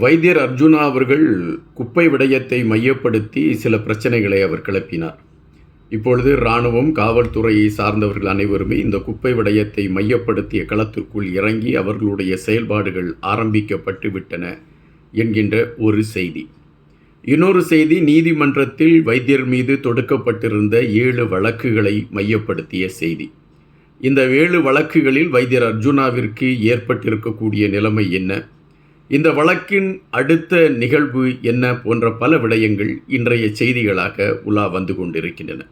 வைத்தியர் அர்ஜுனா அவர்கள் குப்பை விடயத்தை மையப்படுத்தி சில பிரச்சனைகளை அவர் கிளப்பினார். இப்பொழுது இராணுவம் காவல்துறையை சார்ந்தவர்கள் அனைவருமே இந்த குப்பை விடயத்தை மையப்படுத்திய களத்திற்குள் இறங்கி அவர்களுடைய செயல்பாடுகள் ஆரம்பிக்கப்பட்டு விட்டன என்கின்ற ஒரு செய்தி. இன்னொரு செய்தி நீதிமன்றத்தில் வைத்தியர் மீது தொடுக்கப்பட்டிருந்த ஏழு வழக்குகளை மையப்படுத்திய செய்தி. இந்த ஏழு வழக்குகளில் வைத்தியர் அர்ஜுனாவிற்கு ஏற்பட்டிருக்கக்கூடிய நிலைமை என்ன? இந்த வழக்கின் அடுத்த நிகழ்வு என்ன போன்ற பல விடயங்கள் இன்றைய செய்திகளாக உலா வந்து கொண்டிருக்கின்றன.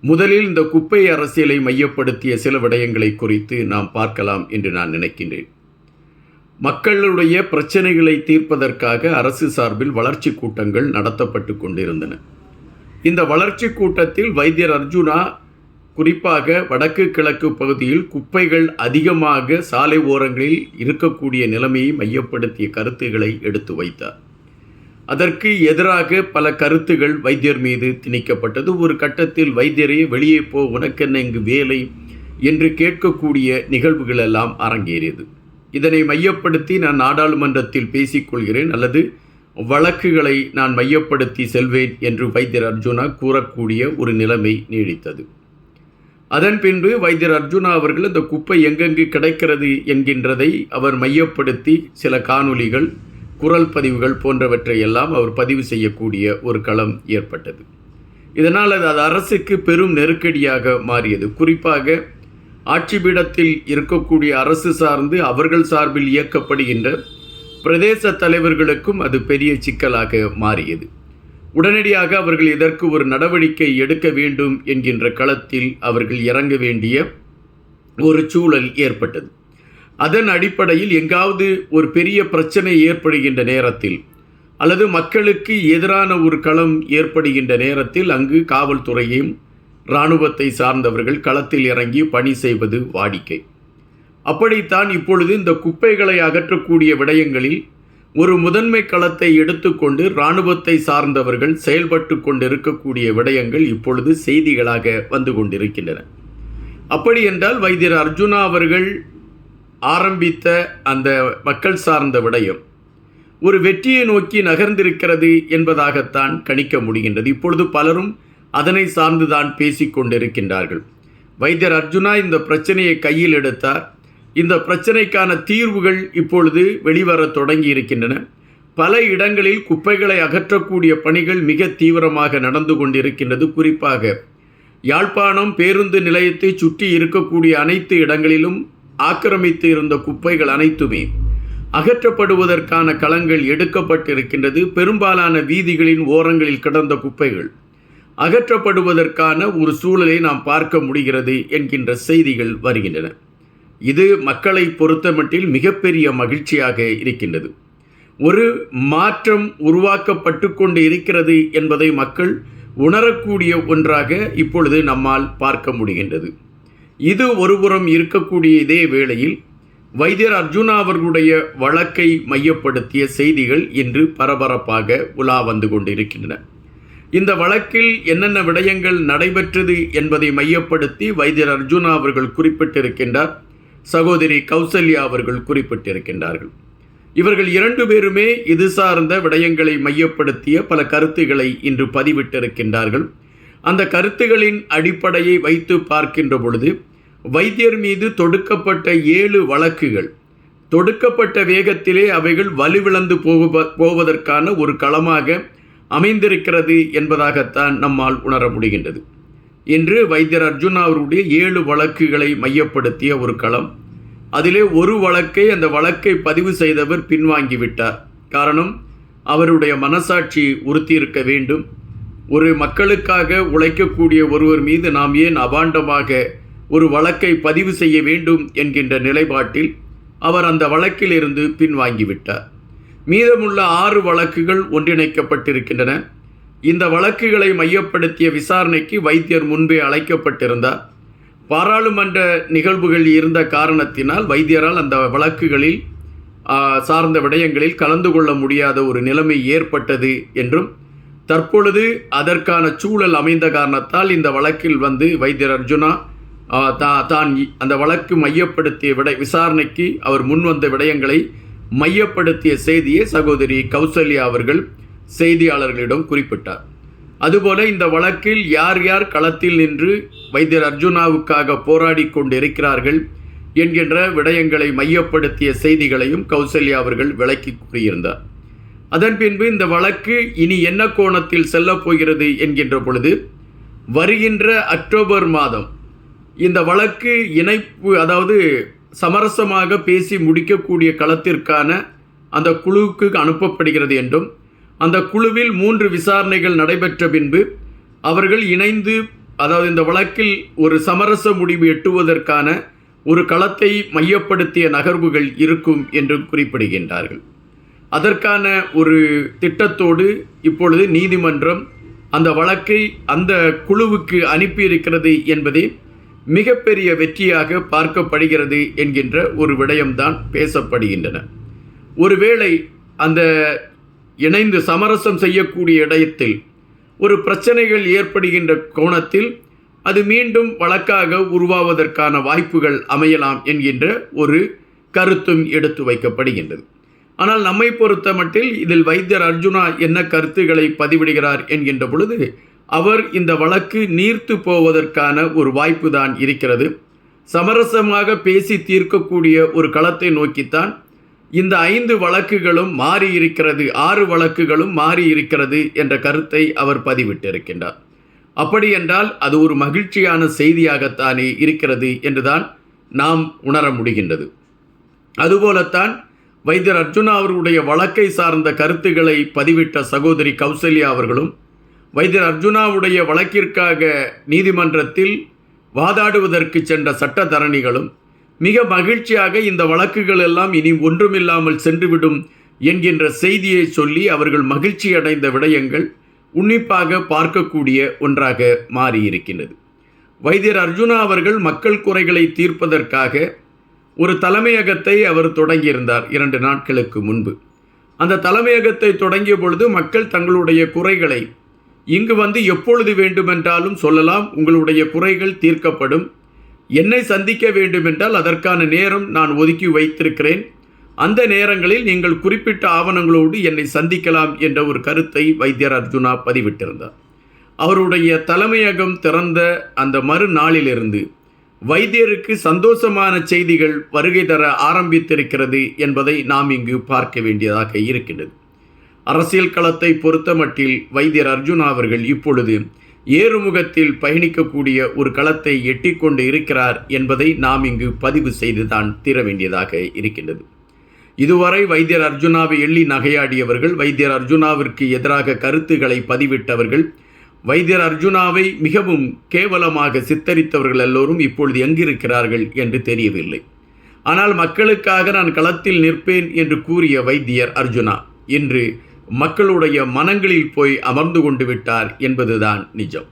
முதலில் இந்த குப்பை அரசியலை மையப்படுத்திய சில விடயங்களை குறித்து நாம் பார்க்கலாம் என்று நான் நினைக்கின்றேன். மக்களுடைய பிரச்சனைகளை தீர்ப்பதற்காக அரசு சார்பில் வளர்ச்சி கூட்டங்கள் நடத்தப்பட்டு கொண்டிருந்தன. இந்த வளர்ச்சி கூட்டத்தில் வைத்தியர் அர்ஜுனா குறிப்பாக வடக்கு கிழக்கு பகுதியில் குப்பைகள் அதிகமாக சாலை ஓரங்களில் இருக்கக்கூடிய நிலைமையை மையப்படுத்திய கருத்துக்களை எடுத்து வைத்தார். அதற்கு எதிராக பல கருத்துகள் வைத்தியர் மீது திணிக்கப்பட்டது. ஒரு கட்டத்தில் வைத்தியரே வெளியே போ உனக்கென்ன இங்கு வேலை? என்று கேட்கக்கூடிய நிகழ்வுகள் எல்லாம் அரங்கேறியது. இதனை மையப்படுத்தி நான் நாடாளுமன்றத்தில் பேசிக்கொள்கிறேன். அல்லது வழக்குகளை நான் மையப்படுத்தி செல்வேன் என்று வைத்தியர் அர்ஜுனா கூறக்கூடிய ஒரு நிலைமை நீடித்தது. அதன் பின்பு வைத்தியர் அர்ஜுனா அவர்கள் இந்த குப்பை எங்கெங்கு கிடைக்கிறது என்கின்றதை அவர் மையப்படுத்தி சில காணொளிகள் குரல் பதிவுகள் போன்றவற்றை எல்லாம் அவர் பதிவு செய்யக்கூடிய ஒரு களம் ஏற்பட்டது. இதனால் அது அது அரசுக்கு பெரும் நெருக்கடியாக மாறியது. குறிப்பாக ஆட்சி பீடத்தில் இருக்கக்கூடிய அரசு சார்ந்து அவர்கள் சார்பில் இயக்கப்படுகின்ற பிரதேச தலைவர்களுக்கும் அது பெரிய சிக்கலாக மாறியது. உடனடியாக அவர்கள் இதற்கு ஒரு நடவடிக்கை எடுக்க வேண்டும் என்கின்ற களத்தில் அவர்கள் இறங்க வேண்டிய ஒரு சூழல் ஏற்பட்டது. அதன் அடிப்படையில் எங்காவது ஒரு பெரிய பிரச்சனை ஏற்படுகின்ற நேரத்தில் அல்லது மக்களுக்கு எதிரான ஒரு களம் ஏற்படுகின்ற நேரத்தில் அங்கு காவல்துறையும் இராணுவத்தை சார்ந்தவர்கள் களத்தில் இறங்கி பணி செய்வது வாடிக்கை. அப்படித்தான் இப்பொழுது இந்த குப்பைகளை அகற்றக்கூடிய விடயங்களில் ஒரு முதன்மை களத்தை எடுத்துக்கொண்டு இராணுவத்தை சார்ந்தவர்கள் செயல்பட்டு கொண்டிருக்கக்கூடிய விடயங்கள் இப்பொழுது செய்திகளாக வந்து கொண்டிருக்கின்றன. அப்படி என்றால் வைத்தியர் அர்ஜுனா அவர்கள் ஆரம்பித்த அந்த மக்கள் சார்ந்த விடயம் ஒரு வெற்றியை நோக்கி நகர்ந்திருக்கிறது என்பதாகத்தான் கணிக்க முடிகின்றது. இப்பொழுது பலரும் அதனை சார்ந்துதான் பேசிக்கொண்டிருக்கின்றார்கள் வைத்தியர் அர்ஜுனா இந்த பிரச்சனையை கையில் எடுத்தார். இந்த பிரச்சனைக்கான தீர்வுகள் இப்பொழுது வெளிவர தொடங்கி இருக்கின்றன பல இடங்களில் குப்பைகளை அகற்றக்கூடிய பணிகள் மிக தீவிரமாக நடந்து கொண்டிருக்கின்றது. குறிப்பாக யாழ்ப்பாணம் பேருந்து நிலையத்தை சுற்றி இருக்கக்கூடிய அனைத்து இடங்களிலும் ஆக்கிரமித்து இருந்த குப்பைகள் அனைத்துமே அகற்றப்படுவதற்கான களங்கள் எடுக்கப்பட்டிருக்கின்றது. பெரும்பாலான வீதிகளின் ஓரங்களில் கிடந்த குப்பைகள் அகற்றப்படுவதற்கான ஒரு சூழலை நாம் பார்க்க முடிகிறது என்கின்ற செய்திகள் வருகின்றன. இது மக்களை பொறுத்தமட்டில் மிகப்பெரிய மகிழ்ச்சியாக இருக்கின்றது. ஒரு மாற்றம் உருவாக்கப்பட்டு கொண்டு இருக்கிறது என்பதை மக்கள் உணரக்கூடிய ஒன்றாக இப்பொழுது நம்மால் பார்க்க முடிகின்றது. இது ஒருபுறம் இருக்கக்கூடிய இதே வேளையில் வைத்தியர் அர்ஜுனா அவர்களுடைய வழக்கை மையப்படுத்திய செய்திகள் இன்று பரபரப்பாக உலா வந்து கொண்டிருக்கின்றன. இந்த வழக்கில் என்னென்ன விடயங்கள் நடைபெற்றது என்பதை மையப்படுத்தி வைத்தியர் அர்ஜுனா அவர்கள் குறிப்பிட்டிருக்கின்றார். சகோதரி கௌசல்யா அவர்கள் குறிப்பிட்டிருக்கின்றார்கள். இவர்கள் இரண்டு பேருமே இது சார்ந்த விடயங்களை மையப்படுத்திய பல கருத்துக்களை இன்று பதிவிட்டிருக்கின்றார்கள். அந்த கருத்துகளின் அடிப்படையை வைத்து பார்க்கின்ற பொழுது வைத்தியர் மீது தொடுக்கப்பட்ட ஏழு வழக்குகள் தொடுக்கப்பட்ட வேகத்திலே அவைகள் வலுவிழந்து போக போவதற்கான ஒரு களமாக அமைந்திருக்கிறது என்பதாகத்தான் நம்மால் உணர முடிகின்றது. இன்று வைத்தியர் அர்ஜுனா அவருடைய ஏழு வழக்குகளை மையப்படுத்திய ஒரு களம். அதிலே ஒரு வழக்கை அந்த வழக்கை பதிவு செய்தவர் பின்வாங்கிவிட்டார். காரணம் அவருடைய மனசாட்சி உறுத்தியிருக்க வேண்டும். ஒரு மக்களுக்காக உழைக்கக்கூடிய ஒருவர் மீது நாம் ஏன் அபாண்டமாக ஒரு வழக்கை பதிவு செய்ய வேண்டும் என்கின்ற நிலைப்பாட்டில் அவர் அந்த வழக்கிலிருந்து பின்வாங்கிவிட்டார். மீதமுள்ள ஆறு வழக்குகள் ஒன்றிணைக்கப்பட்டிருக்கின்றன. இந்த வழக்குகளை மையப்படுத்திய விசாரணைக்கு வைத்தியர் முன்பே அழைக்கப்பட்டிருந்தார். பாராளுமன்ற நிகழ்வுகள் இருந்த காரணத்தினால் வைத்தியரால் அந்த வழக்குகளில் சார்ந்த விடயங்களில் கலந்து கொள்ள முடியாத ஒரு நிலைமை ஏற்பட்டது என்றும் தற்பொழுது அதற்கான சூழல் அமைந்த காரணத்தால் இந்த வழக்கில் வந்து வைத்தியர் அர்ஜுனா தா தான் அந்த வழக்கு மையப்படுத்திய விட விசாரணைக்கு அவர் முன் வந்த விடயங்களை மையப்படுத்திய செய்தியை சகோதரி கௌசல்யா அவர்கள் செய்தியாளர்களிடம் குறிப்பிட்டார். அதுபோல இந்த வழக்கில் யார் யார் களத்தில் நின்று வைத்தியர் அர்ஜுனாவுக்காக போராடி கொண்டிருக்கிறார்கள் என்கின்ற விடயங்களை மையப்படுத்திய செய்திகளையும் கௌசல்யா அவர்கள் விளக்கி கூறியிருந்தார். அதன் பின்பு இந்த வழக்கு இனி என்ன கோணத்தில் செல்லப் போகிறது என்கின்ற பொழுது வருகின்ற அக்டோபர் மாதம் இந்த வழக்கு இணைப்பு அதாவது சமரசமாக பேசி முடிக்கக்கூடிய களத்திற்கான அந்த குழுவுக்கு அனுப்பப்படுகிறது என்றும் அந்த குழுவில் மூன்று விசாரணைகள் நடைபெற்ற பின்பு அவர்கள் இணைந்து அதாவது இந்த வழக்கில் ஒரு சமரச முடிவு எட்டுவதற்கான ஒரு களத்தை மையப்படுத்திய நகர்வுகள் இருக்கும் என்று குறிப்பிடுகின்றார்கள். அதற்கான ஒரு திட்டத்தோடு இப்பொழுது நீதிமன்றம் அந்த வழக்கை அந்த குழுவுக்கு அனுப்பியிருக்கிறது என்பதே மிகப்பெரிய வெற்றியாக பார்க்கப்படுகிறது என்கின்ற ஒரு விடயம்தான் பேசப்படுகின்றன. ஒருவேளை அந்த இணைந்து சமரசம் செய்யக்கூடிய இடத்தில் ஒரு பிரச்சனைகள் ஏற்படுகின்ற கோணத்தில் அது மீண்டும் வழக்காக உருவாவதற்கான வாய்ப்புகள் அமையலாம் என்கின்ற ஒரு கருத்தும் எடுத்து வைக்கப்படுகின்றது. ஆனால் நம்மை பொறுத்த மட்டில் இதில் வைத்தியர் அர்ஜுனா என்ன கருத்துக்களை பதிவிடுகிறார் என்கின்ற பொழுது அவர் இந்த வழக்கு நீர்த்து போவதற்கான ஒரு வாய்ப்பு தான் இருக்கிறது. சமரசமாக பேசி தீர்க்கக்கூடிய ஒரு களத்தை நோக்கித்தான் இந்த ஐந்து வழக்குகளும் மாறி இருக்கிறது ஆறு வழக்குகளும் மாறி இருக்கிறது என்ற கருத்தை அவர் பதிவிட்டிருக்கின்றார். அப்படி என்றால் அது ஒரு மகிழ்ச்சியான செய்தியாகத்தானே இருக்கிறது என்றுதான் நாம் உணர முடிகின்றது. அதுபோலத்தான் வைத்தியர் அர்ஜுனா அவர்களுடைய வழக்கை சார்ந்த கருத்துக்களை பதிவிட்ட சகோதரி கௌசல்யா அவர்களும் வைத்தியர் அர்ஜுனாவுடைய வழக்கிற்காக நீதிமன்றத்தில் வாதாடுவதற்கு சென்ற சட்டத்தரணிகளும் மிக மகிழ்ச்சியாக இந்த வழக்குகள் எல்லாம் இனி ஒன்றுமில்லாமல் சென்றுவிடும் என்கின்ற செய்தியை சொல்லி அவர்கள் மகிழ்ச்சி அடைந்த விடயங்கள் உன்னிப்பாக பார்க்கக்கூடிய ஒன்றாக மாறியிருக்கின்றது. வைத்தியர் அர்ஜுனா அவர்கள் மக்கள் குறைகளை தீர்ப்பதற்காக ஒரு தலைமையகத்தை அவர் தொடங்கியிருந்தார் இரண்டு நாட்களுக்கு முன்பு. அந்த தலைமையகத்தை தொடங்கிய பொழுது மக்கள் தங்களுடைய குறைகளை இங்கு வந்து எப்பொழுது வேண்டுமென்றாலும் சொல்லலாம் உங்களுடைய குறைகள் தீர்க்கப்படும் என்னை சந்திக்க வேண்டுமென்றால் அதற்கான நேரம் நான் ஒதுக்கி வைத்திருக்கிறேன். அந்த நேரங்களில் நீங்கள் குறிப்பிட்ட ஆவணங்களோடு என்னை சந்திக்கலாம் என்ற ஒரு கருத்தை வைத்தியர் அர்ஜுனா பதிவிட்டிருந்தார். அவருடைய தலைமையகம் திறந்த அந்த மறுநாளிலிருந்து வைத்தியருக்கு சந்தோஷமான செய்திகள் வருகை தர ஆரம்பித்திருக்கிறது என்பதை நாம் இங்கு பார்க்க வேண்டியதாக இருக்கின்றது. அரசியல் களத்தை பொறுத்தமட்டில் வைத்தியர் அர்ஜுனா அவர்கள் இப்பொழுது ஏறுமுகத்தில் பயணிக்கக்கூடிய ஒரு களத்தை எட்டிக்கொண்டு இருக்கிறார் என்பதை நாம் இங்கு பதிவு செய்துதான் தீர வேண்டியதாக இருக்கின்றது. இதுவரை வைத்தியர் அர்ஜுனாவை எள்ளி நகையாடியவர்கள் வைத்தியர் அர்ஜுனாவிற்கு எதிராக கருத்துக்களை பதிவிட்டவர்கள் வைத்தியர் அர்ஜுனாவை மிகவும் கேவலமாக சித்தரித்தவர்கள் எல்லோரும் இப்பொழுது எங்கிருக்கிறார்கள் என்று தெரியவில்லை. ஆனால் மக்களுக்காக நான் களத்தில் நிற்பேன் என்று கூறிய வைத்தியர் அர்ஜுனா இன்று மக்களுடைய மனங்களில் போய் அமர்ந்து கொண்டு விட்டார் என்பதுதான் நிஜம்.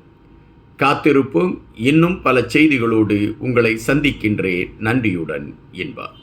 காத்திருப்போம் இன்னும் பல செய்திகளோடு உங்களை சந்திக்கின்றேன். நன்றியுடன் என்பார்.